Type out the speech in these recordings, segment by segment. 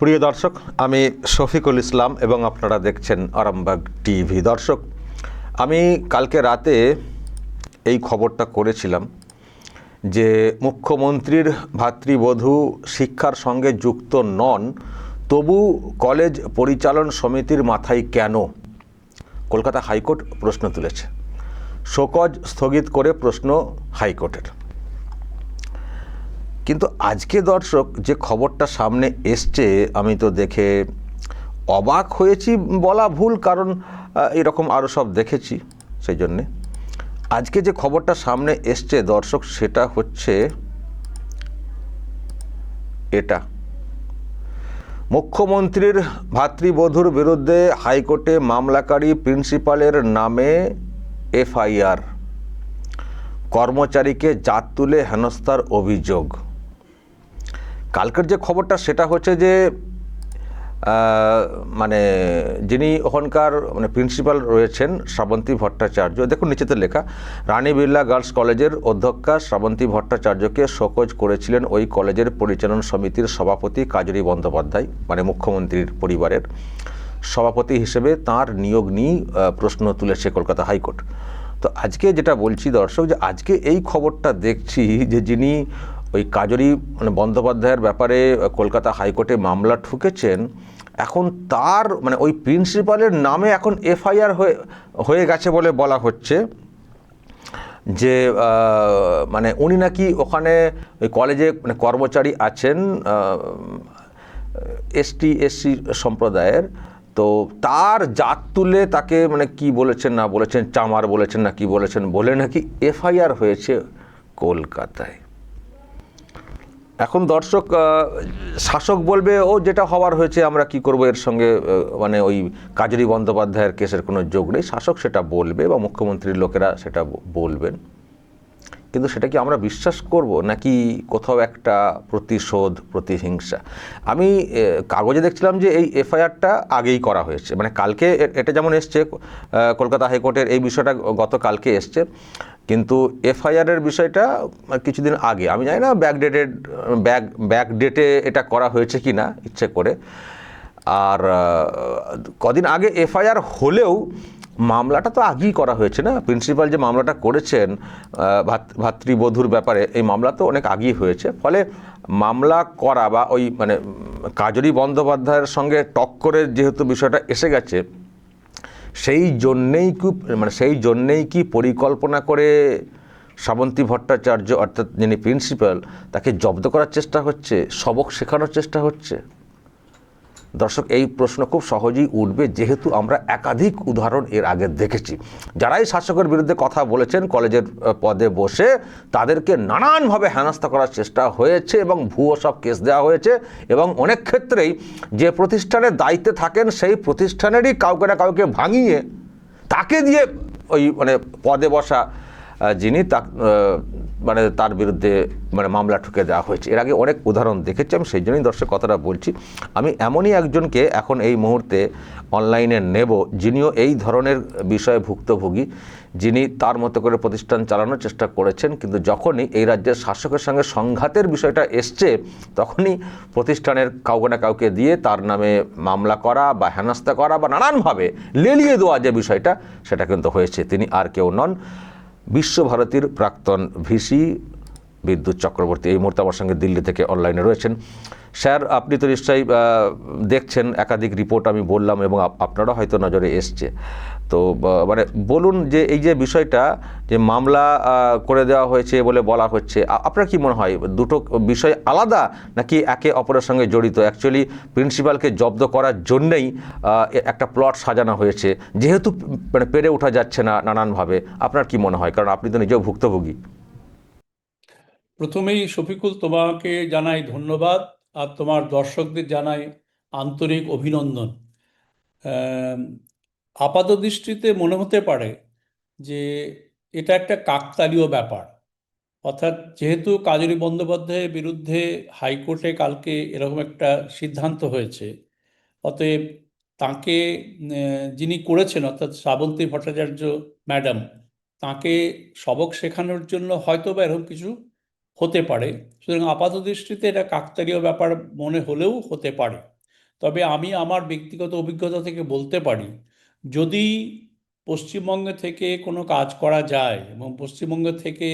প্রিয় দর্শক, আমি শফিকুল ইসলাম এবং আপনারা দেখছেন আরামবাগ টিভি। দর্শক, আমি কালকে রাতে এই খবরটা করেছিলাম যে মুখ্যমন্ত্রীর ভাতৃবধূ শিক্ষার সঙ্গে যুক্ত নন, তবু কলেজ পরিচালন সমিতির মাথায় কেন? কলকাতা হাইকোর্ট প্রশ্ন তুলেছে। শোকজ স্থগিত করে প্রশ্ন হাইকোর্টের। কিন্তু আজকে দর্শক যে খবরটা সামনে এসছে, আমি তো দেখে অবাক হয়েছি, বলা ভুল, কারণ এরকম আরও সব দেখেছি সেই জন্যে আজকে যে খবরটা সামনে এসছে দর্শক, সেটা হচ্ছে এটা। মুখ্যমন্ত্রীর ভাতৃবধূর বিরুদ্ধে হাইকোর্টে মামলাকারী প্রিন্সিপালের নামে এফআইআর। কর্মচারীকে জাত তুলে হেনস্থার অভিযোগ। কালকের যে খবরটা সেটা হচ্ছে যে মানে যিনি ওখানকার মানে প্রিন্সিপাল রয়েছেন শ্রাবন্তী ভট্টাচার্য, দেখুন নিচেতে লেখা, রানী বিড়লা গার্লস কলেজের অধ্যক্ষা শ্রাবন্তী ভট্টাচার্যকে শোকজ করেছিলেন ওই কলেজের পরিচালন সমিতির সভাপতি কাজরী বন্দ্যোপাধ্যায় মানে মুখ্যমন্ত্রীর পরিবারের সভাপতি হিসেবে তার নিয়োগ নিয়ে প্রশ্ন তুলেছে কলকাতা হাইকোর্ট। তো আজকে যেটা বলছি দর্শক, যে আজকে এই খবরটা দেখছি যে যিনি ওই কাজরি মানে বন্দ্যোপাধ্যায়ের ব্যাপারে কলকাতা হাইকোর্টে মামলা ঠুকেছেন, এখন তার মানে ওই প্রিন্সিপালের নামে এখন এফআইআর হয়ে হয়ে গেছে বলে বলা হচ্ছে যে মানে উনি নাকি ওখানে ওই কলেজে মানে কর্মচারী আছেন এসটি, এসসি সম্প্রদায়ের। তো তার জাত তুলে তাকে মানে কি বলেছেন না বলেছেন, চামার বলেছেন না কি বলেছেন বলে নাকি এফআইআর হয়েছে কলকাতায়। এখন দর্শক শাসক বলবে, ও, যেটা হওয়ার হয়েছে, আমরা কি করব? এর সঙ্গে মানে ওই কাজরি বন্দ্যোপাধ্যায়ের কেসের কোনো যোগ নেই। শাসক সেটা বলবে বা মুখ্যমন্ত্রীর লোকেরা সেটা বলবেন। কিন্তু সেটা কি আমরা বিশ্বাস করব, নাকি কোথাও একটা প্রতিশোধ, প্রতিহিংসা? আমি কাগজে দেখছিলাম যে এই এফআইআরটা আগেই করা হয়েছে। মানে কালকে এটা যেমন এসছে কলকাতা হাইকোর্টের এই বিষয়টা গতকালকে এসছে। কিন্তু এফআইআরের বিষয়টা কিছুদিন আগে, আমি জানি না ব্যাক ডেটেড ব্যাক ব্যাক ডেটে এটা করা হয়েছে কি না ইচ্ছে করে। আর কদিন আগে এফআইআর হলেও মামলাটা তো আগেই করা হয়েছে না? প্রিন্সিপাল যে মামলাটা করেছেন ভাতৃবধূর ব্যাপারে, এই মামলা তো অনেক আগেই হয়েছে। ফলে মামলা করা বা ওই মানে কাজরি বন্দ্যোপাধ্যায়ের সঙ্গে টক্করের যেহেতু বিষয়টা এসে গেছে সেই জন্যেই কি মানে সেই জন্যেই কি পরিকল্পনা করে শ্রাবন্তী ভট্টাচার্য, অর্থাৎ যিনি প্রিন্সিপাল তাকে জব্দ করার চেষ্টা হচ্ছে? সবক শেখানোর চেষ্টা হচ্ছে? দর্শক, এই প্রশ্ন খুব সহজেই উঠবে, যেহেতু আমরা একাধিক উদাহরণ এর আগে দেখেছি। যারাই শাসকের বিরুদ্ধে কথা বলেছেন, কলেজের পদে বসে তাদেরকে নানানভাবে হেনস্থা করার চেষ্টা হয়েছে এবং ভুয়ো সব কেস দেওয়া হয়েছে এবং অনেক ক্ষেত্রেই যে প্রতিষ্ঠানের দায়িত্বে থাকেন, সেই প্রতিষ্ঠানেরই কাউকে না কাউকে ভাঙিয়ে তাকে দিয়ে ওই মানে পদে বসা যিনি তা মানে তার বিরুদ্ধে মানে মামলা ঠুকে দেওয়া হয়েছে। এর আগে অনেক উদাহরণ দেখেছি আমি, সেই জন্যই দর্শক কথাটা বলছি। আমি এমনই একজনকে এখন এই মুহূর্তে অনলাইনে নেব, যিনিও এই ধরনের বিষয়ে ভুক্তভোগী, যিনি তার মতো করে প্রতিষ্ঠান চালানোর চেষ্টা করেছেন, কিন্তু যখনই এই রাজ্যের শাসকের সঙ্গে সংঘাতের বিষয়টা এসছে, তখনই প্রতিষ্ঠানের কাউকে না কাউকে দিয়ে তার নামে মামলা করা বা হেনস্থা করা বা নানানভাবে লেলিয়ে দেওয়া যে বিষয়টা, সেটা কিন্তু হয়েছে। তিনি আর কেউ নন। বিশ্বভারতীর প্রাক্তন ভিসি বিদ্যুৎ চক্রবর্তী। এই মুহূর্তে আমার সঙ্গে দিল্লি থেকে অনলাইনে রয়েছেন। স্যার, আপনি তো নিশ্চয়ই দেখছেন একাধিক রিপোর্ট আমি বললাম এবং আপনারা হয়তো নজরে এসছে। তো মানে বলুন যে এই যে বিষয়টা, যে মামলা করে দেওয়া হয়েছে বলে বলা হচ্ছে আপনার কি মনে হয়, দুটো বিষয় আলাদা নাকি একে অপরের সঙ্গে জড়িত? অ্যাকচুয়ালি প্রিন্সিপালকে জব্দ করার জন্যেই একটা প্লট সাজানো হয়েছে। যেহেতু মানে পেরে ওঠা যাচ্ছে না নানানভাবে, আপনার কি মনে হয়? কারণ আপনি তো নিজেও ভুক্তভোগী। প্রথমেই শফিকুল তোমাকে জানাই ধন্যবাদ, আর তোমার দর্শকদের জানাই আন্তরিক অভিনন্দন। আপাত দৃষ্টিতে মনে হতে পারে যে এটা একটা কাকতালীয় ব্যাপার। অর্থাৎ যেহেতু কাজরি বন্দ্যোপাধ্যায়ের বিরুদ্ধে হাইকোর্টে কালকে এরকম একটা সিদ্ধান্ত হয়েছে, অতএব তাকে যিনি করেছেন, অর্থাৎ শ্রাবন্তী ভট্টাচার্য ম্যাডাম, তাকে সবক শেখানোর জন্য হয়তো বা এরকম কিছু হতে পারে। সুতরাং আপাত দৃষ্টিতে এটা কাকতালীয় ব্যাপার মনে হলেও হতে পারে। তবে আমি আমার ব্যক্তিগত অভিজ্ঞতা থেকে বলতে পারি যদি পশ্চিমবঙ্গে থেকে কোনো কাজ করা যায় এবং পশ্চিমবঙ্গ থেকে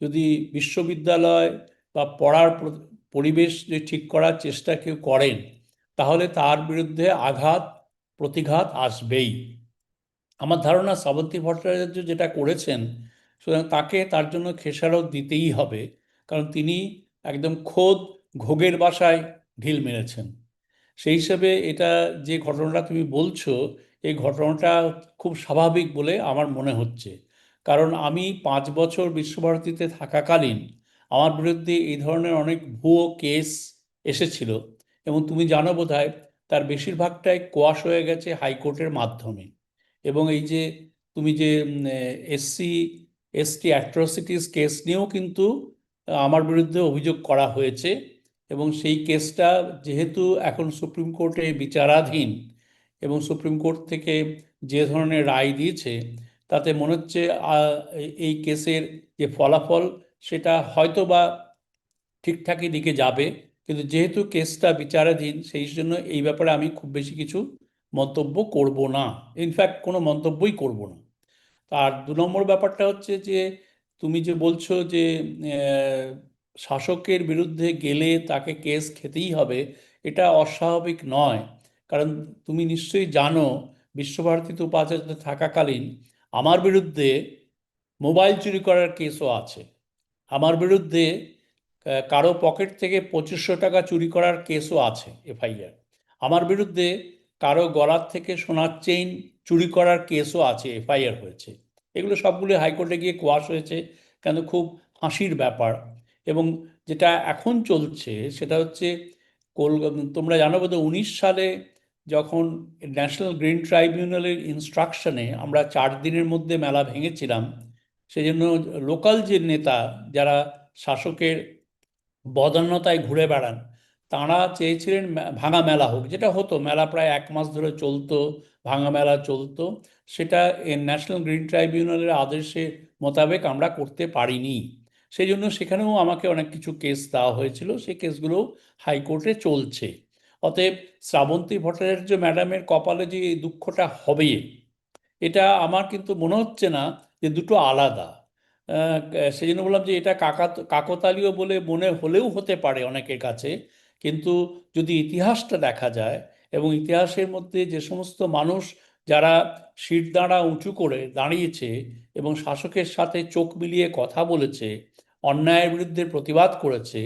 যদি বিশ্ববিদ্যালয় বা পড়ার পরিবেশ যে ঠিক করার চেষ্টা কেউ করেন, তাহলে তার বিরুদ্ধে আঘাত, প্রতিঘাত আসবেই। আমার ধারণা শ্রাবন্তী ভট্টাচার্য যেটা করেছেন, সুতরাং তাকে তার জন্য খেসারত দিতেই হবে, কারণ তিনি একদম খোদ ঘোগের বাসায় ঢিল মেরেছেন। সেই হিসেবে এটা যে ঘটনাটা তুমি বলছো এই ঘটনাটা খুব স্বাভাবিক বলে আমার মনে হচ্ছে। কারণ আমি পাঁচ বছর বিশ্বভারতীতে থাকাকালীন আমার বিরুদ্ধে এই ধরনের অনেক ভুয়ো কেস এসেছিল এবং তুমি জানো বোধহয় তার বেশিরভাগটাই কোয়াশ হয়ে গেছে হাইকোর্টের মাধ্যমে। এবং এই যে তুমি যে এসসি এসটি অ্যাট্রোসিটিস কেস নিয়েও কিন্তু আমার বিরুদ্ধে অভিযোগ করা হয়েছে এবং সেই কেসটা যেহেতু এখন সুপ্রিম কোর্টে বিচারাধীন এবং সুপ্রিম কোর্ট থেকে যে ধরনের রায় দিয়েছে, তাতে মনে হচ্ছে এই- কেসের যে ফলাফল সেটা হয়তো বা ঠিকঠাকই দিকে যাবে। কিন্তু যেহেতু কেসটা বিচারাধীন, সেই জন্য এই ব্যাপারে আমি খুব বেশি কিছু মন্তব্য করব না। ইনফ্যাক্ট কোনো মন্তব্যই করব না। আর দু নম্বর ব্যাপারটা হচ্ছে যে, তুমি যে বলছো যে শাসকের বিরুদ্ধে গেলে তাকে কেস খেতেই হবে, এটা অস্বাভাবিক নয়। কারণ তুমি নিশ্চয়ই জানো, বিশ্বভারতীতে উপাচার্য থাকাকালীন আমার বিরুদ্ধে মোবাইল চুরি করার কেসও আছে। আমার বিরুদ্ধে কারও পকেট থেকে পঁচিশশো টাকা চুরি করার কেসও আছে এফআইআর। আমার বিরুদ্ধে কারও গলার থেকে সোনার চেইন চুরি করার কেসও আছে, এফআইআর হয়েছে। এগুলো সবগুলো হাইকোর্টে গিয়ে কোয়াশ হয়েছে কেন খুব হাসির ব্যাপার। এবং যেটা এখন চলছে সেটা হচ্ছে কলকাতা তোমরা জানো বোধ উনিশ সালে যখন ন্যাশনাল গ্রিন ট্রাইব্যুনালের ইনস্ট্রাকশনে আমরা চার দিনের মধ্যে মেলা ভেঙেছিলাম সেই জন্য লোকাল যে নেতা যারা শাসকের বদান্যতায় ঘুরে বেড়ান, তাঁরা চেয়েছিলেন ভাঙা মেলা হোক, যেটা হতো, মেলা প্রায় এক মাস ধরে চলতো, ভাঙা মেলা চলতো, সেটা ন্যাশনাল গ্রিন ট্রাইব্যুনালের আদেশে মোতাবেক আমরা করতে পারিনি। সেই জন্য সেখানেও আমাকে অনেক কিছু কেস দেওয়া হয়েছিল, সেই কেসগুলো হাইকোর্টে চলছে। অতএব শ্রাবন্তী ভট্টাচার্য ম্যাডামের কপালে যে দুঃখটা হবে, এটা আমার কিন্তু মনে হচ্ছে না যে দুটো আলাদা। সেই জন্য বললাম যে এটা কাকা, কাকতালীয় বলে মনে হলেও হতে পারে অনেকের কাছে, কিন্তু যদি ইতিহাসটা দেখা যায় এবং ইতিহাসের মধ্যে যে সমস্ত মানুষ যারা শির দাঁড়া উঁচু করে দাঁড়িয়েছে এবং শাসকের সাথে চোখ মিলিয়ে কথা বলেছে, অন্যায়ের বিরুদ্ধে প্রতিবাদ করেছে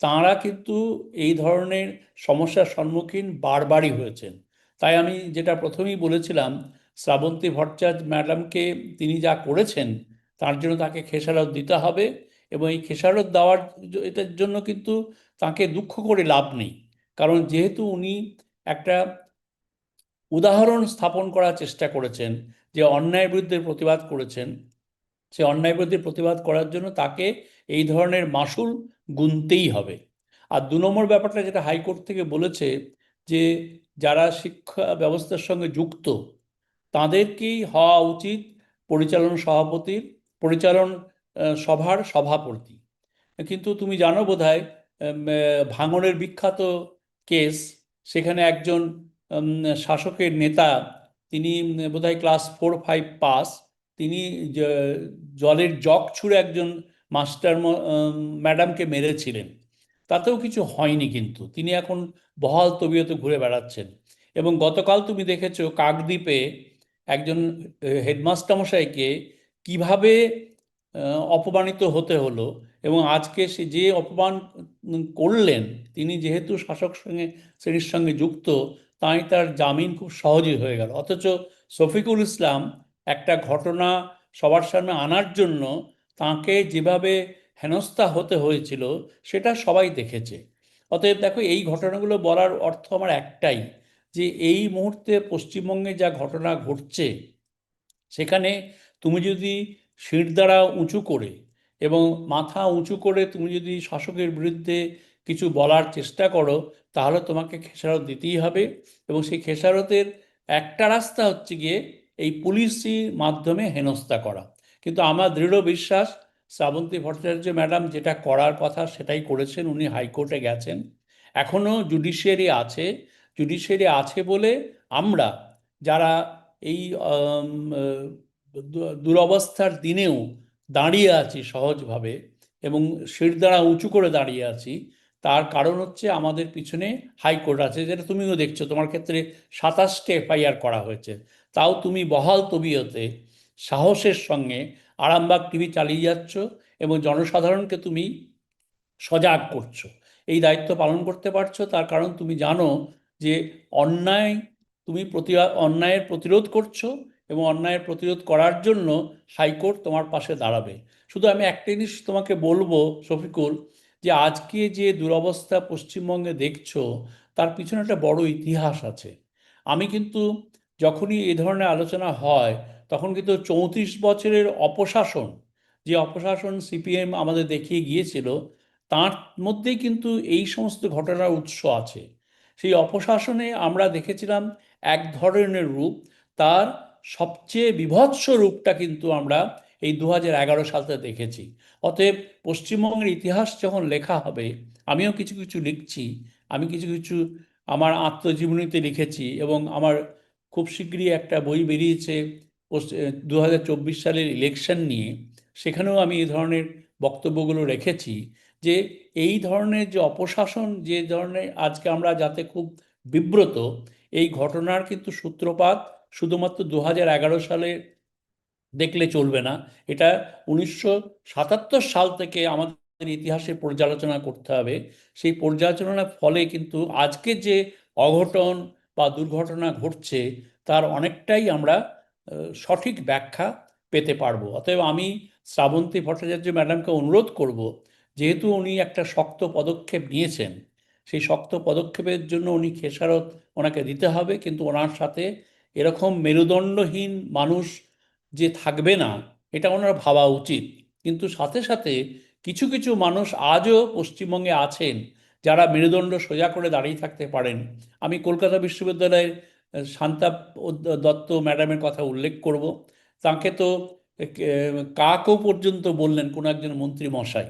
তাঁরা কিন্তু এই ধরনের সমস্যার সম্মুখীন বারবারই হয়েছেন। তাই আমি যেটা প্রথমেই বলেছিলাম, শ্রাবন্তী ভট্টাচার্য ম্যাডামকে তিনি যা করেছেন, তার জন্য তাকে খেসারত দিতে হবে এবং এই খেসারত দেওয়ার এটার জন্য কিন্তু তাকে দুঃখ করে লাভ নেই। কারণ যেহেতু উনি একটা উদাহরণ স্থাপন করার চেষ্টা করেছেন, যে অন্যায় বিরুদ্ধে প্রতিবাদ করেছেন, সে অন্যায় বিরুদ্ধে প্রতিবাদ করার জন্য তাকে এই ধরনের মাসুল গুনতেই হবে। আর দু নম্বর ব্যাপারটা যেটা হাইকোর্ট থেকে বলেছে যে যারা শিক্ষা ব্যবস্থার সঙ্গে যুক্ত তাদেরকেই হওয়া উচিত পরিচালন সভাপতির পরিচালন সভার সভাপতি। কিন্তু তুমি জানো বোধহয় উম, আহ, ভাঙনের বিখ্যাত কেস সেখানে একজন শাসকের নেতা তিনি বোধহয় ক্লাস ফোর ফাইভ পাস তিনি জলের জগ ছুঁড়ে একজন মাস্টার ম্যাডামকে মেরেছিলেন। তাতেও কিছু হয়নি কিন্তু। তিনি এখন বহাল তবিয়তে ঘুরে বেড়াচ্ছেন। এবং গতকাল তুমি দেখেছ কাকদ্বীপে একজন হেডমাস্টার মশাইকে কীভাবে অপমানিত হতে হলো এবং আজকে সে যে অপমান করলেন, তিনি যেহেতু শাসক সঙ্গে, শ্রেণির সঙ্গে যুক্ত, তাই তার জামিন খুব সহজেই হয়ে গেল। অথচ শফিকুল ইসলাম একটা ঘটনা সবার সামনে আনার জন্য তাকে যেভাবে হেনস্থা হতে হয়েছিল, সেটা সবাই দেখেছে। অতএব দেখো, এই ঘটনাগুলো বলার অর্থ আমার একটাই, যে এই মুহূর্তে পশ্চিমবঙ্গে যা ঘটনা ঘটছে, সেখানে তুমি যদি শিরদাঁড়া উঁচু করে এবং মাথা উঁচু করে তুমি যদি শাসকের বিরুদ্ধে কিছু বলার চেষ্টা করো, তাহলে তোমাকে খেসারত দিতেই হবে। এবং সেই খেসারতের একটা রাস্তা হচ্ছে গিয়ে এই পুলিশি মাধ্যমে হেনস্থা করা। কিন্তু আমার দৃঢ় বিশ্বাস শ্রাবন্তী ভট্টাচার্য ম্যাডাম যেটা করার কথা সেটাই করেছেন, উনি হাইকোর্টে গেছেন। এখনও জুডিশিয়ারি আছে। জুডিশিয়ারি আছে বলে আমরা যারা এই দুরবস্থার দিনেও দাঁড়িয়ে আছি সহজভাবে এবং শিরদাঁড়া উঁচু করে দাঁড়িয়ে আছি, তার কারণ হচ্ছে আমাদের পিছনে হাইকোর্ট আছে, যেটা তুমিও দেখছ। তোমার ক্ষেত্রে সাতাশটি এফআইআর করা হয়েছে। তাও তুমি বহাল তবিয়তে সাহসের সঙ্গে আরামবাগ টিভি চালিয়ে যাচ্ছ এবং জনসাধারণকে তুমি সজাগ করছ। এই দায়িত্ব পালন করতে পারছ, তার কারণ তুমি জানো যে অন্যায় তুমি প্রতিবাদ অন্যায়ের প্রতিরোধ করছ এবং অন্যায়ের প্রতিরোধ করার জন্য হাইকোর্ট তোমার পাশে দাঁড়াবে। শুধু আমি একটা জিনিস তোমাকে বলব শফিকুল, যে আজকে যে দুরবস্থা পশ্চিমবঙ্গে দেখছ, তার পিছনে একটা বড় ইতিহাস আছে। আমি কিন্তু যখনই এই ধরনের আলোচনা হয় তখন কিন্তু চৌত্রিশ বছরের অপশাসন, যে অপশাসন সিপিএম আমাদের দেখিয়ে গিয়েছিল, তার মধ্যেই কিন্তু এই সমস্ত ঘটনার উৎস আছে। সেই অপশাসনে আমরা দেখেছিলাম এক ধরনের রূপ, তার সবচেয়ে বিভৎস রূপটা কিন্তু আমরা এই দু হাজার এগারো সালতে দেখেছি। অতএব পশ্চিমবঙ্গের ইতিহাস যখন লেখা হবে, আমিও কিছু কিছু লিখছি, আমি কিছু কিছু আমার আত্মজীবনীতে লিখেছি এবং আমার খুব শীঘ্রই একটা বই বেরিয়েছে দু হাজার চব্বিশ সালের ইলেকশন নিয়ে সেখানেও আমি এই ধরনের বক্তব্যগুলো রেখেছি যে এই ধরনের যে অপশাসন, যে ধরনের আজকে আমরা যাতে খুব বিব্রত, এই ঘটনার কিন্তু সূত্রপাত শুধুমাত্র দু হাজার এগারো সালে দেখলে চলবে না। এটা উনিশশো সাতাত্তর সাল থেকে আমাদের ইতিহাসে পর্যালোচনা করতে হবে। সেই পর্যালোচনার ফলে কিন্তু আজকে যে অঘটন বা দুর্ঘটনা ঘটছে, তার অনেকটাই আমরা সঠিক ব্যাখ্যা পেতে পারব। অতএব আমি শ্রাবন্তী ভট্টাচার্য ম্যাডামকে অনুরোধ করব, যেহেতু উনি একটা শক্ত পদক্ষেপ নিয়েছেন, সেই শক্ত পদক্ষেপের জন্য উনি খেসারত ওনাকে দিতে হবে, কিন্তু ওনার সাথে এরকম মেরুদণ্ডহীন মানুষ যে থাকবে না, এটা ওনার ভাবা উচিত। কিন্তু সাথে সাথে কিছু কিছু মানুষ আজও পশ্চিমবঙ্গে আছেন, যারা মেরুদণ্ড সোজা করে দাঁড়িয়ে থাকতে পারেন। আমি কলকাতা বিশ্ববিদ্যালয়ের শান্তা দত্ত ম্যাডামের কথা উল্লেখ করব। তাকে তো কাকও পর্যন্ত বললেন কোনো একজন মন্ত্রী মশাই।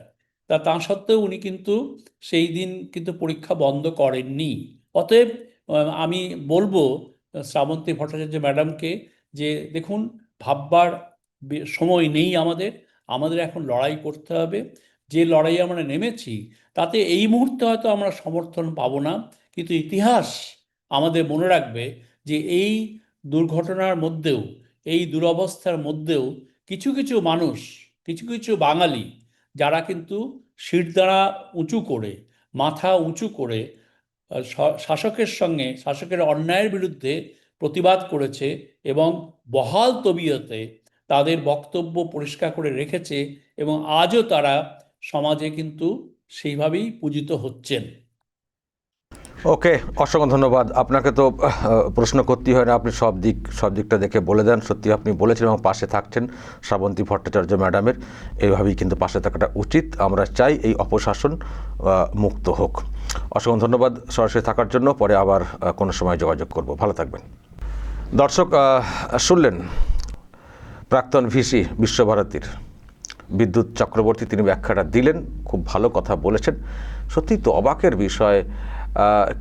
তা তা সত্ত্বেও উনি কিন্তু সেই দিন কিন্তু পরীক্ষা বন্ধ করেননি। অতএব আমি বলব, শ্রাবন্তী ভট্টাচার্য ম্যাডামকে যে, দেখুন, ভাববার সময় নেই আমাদের। আমাদের এখন লড়াই করতে হবে। যে লড়াই আমরা নেমেছি, তাতে এই মুহূর্তে হয়তো আমরা সমর্থন পাবো না। কিন্তু ইতিহাস আমাদের মনে রাখবে যে এই দুর্ঘটনার মধ্যেও, এই দুরবস্থার মধ্যেও কিছু কিছু মানুষ, কিছু কিছু বাঙালি, যারা কিন্তু শিরদাঁড়া উঁচু করে, মাথা উঁচু করে শাসকের সঙ্গে, শাসকের অন্যায়ের বিরুদ্ধে প্রতিবাদ করেছে এবং বহাল তবিয়তে তাদের বক্তব্য পরিষ্কার করে রেখেছে এবং আজও তারা সমাজে কিন্তু সেইভাবেই পূজিত হচ্ছেন। ওকে, অসংখ্য ধন্যবাদ। আপনাকে তো প্রশ্ন করতেই হয় না, আপনি সব দিক, সব দিকটা দেখে বলে দেন। সত্যি আপনি বলেছেন এবং পাশে থাকছেন শ্রাবন্তী ভট্টাচার্য ম্যাডামের। এইভাবেই কিন্তু পাশে থাকাটা উচিত। আমরা চাই এই অপশাসন মুক্ত হোক। অসংখ্য ধন্যবাদ সরাসরি থাকার জন্য। পরে আবার কোনো সময় যোগাযোগ করব। ভালো থাকবেন। দর্শক শুনলেন, প্রাক্তন ভিসি বিশ্বভারতীর বিদ্যুৎ চক্রবর্তী। তিনি ব্যাখ্যাটা দিলেন, খুব ভালো কথা বলেছেন। সত্যি তো অবাকের বিষয়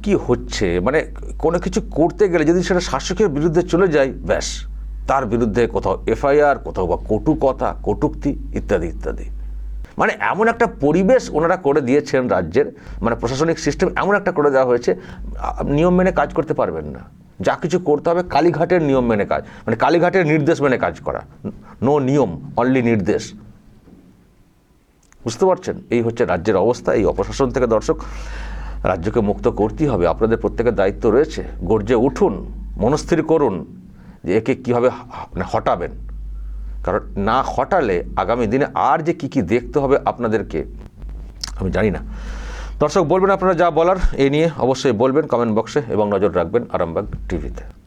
কি হচ্ছে? মানে কোনো কিছু করতে গেলে যদি সেটা শাসকের বিরুদ্ধে চলে যায়, ব্যাস। তার বিরুদ্ধে কোথাও এফআইআর, কোথাও বা কটু কথা কটুক্তি ইত্যাদি ইত্যাদি। মানে এমন একটা পরিবেশ ওনারা করে দিয়েছেন রাজ্যের। মানে প্রশাসনিক সিস্টেম এমন একটা করে দেওয়া হয়েছে নিয়ম মেনে কাজ করতে পারবেন না। যা কিছু করতে হবে, কালীঘাটের নিয়ম মেনে কাজ মানে কালীঘাটের নির্দেশ মেনে কাজ করা। নো নিয়ম অনলি নির্দেশ। বুঝতে পারছেন? এই হচ্ছে রাজ্যের অবস্থা, এই অপশাসন থেকে দর্শক। রাজ্যকে মুক্ত করতেই হবে। আপনাদের প্রত্যেকের দায়িত্ব রয়েছে। গর্জে উঠুন, মনস্থির করুন যে একে কীভাবে মানে হটাবেন। কারণ না হটালে আগামী দিনে আর যে কি কি দেখতে হবে আপনাদেরকে, আমি জানি না। দর্শক, বলবেন আপনারা যা বলার, এ নিয়ে অবশ্যই বলবেন, কমেন্ট বক্সে এবং নজর রাখবেন আরামবাগ টিভিতে।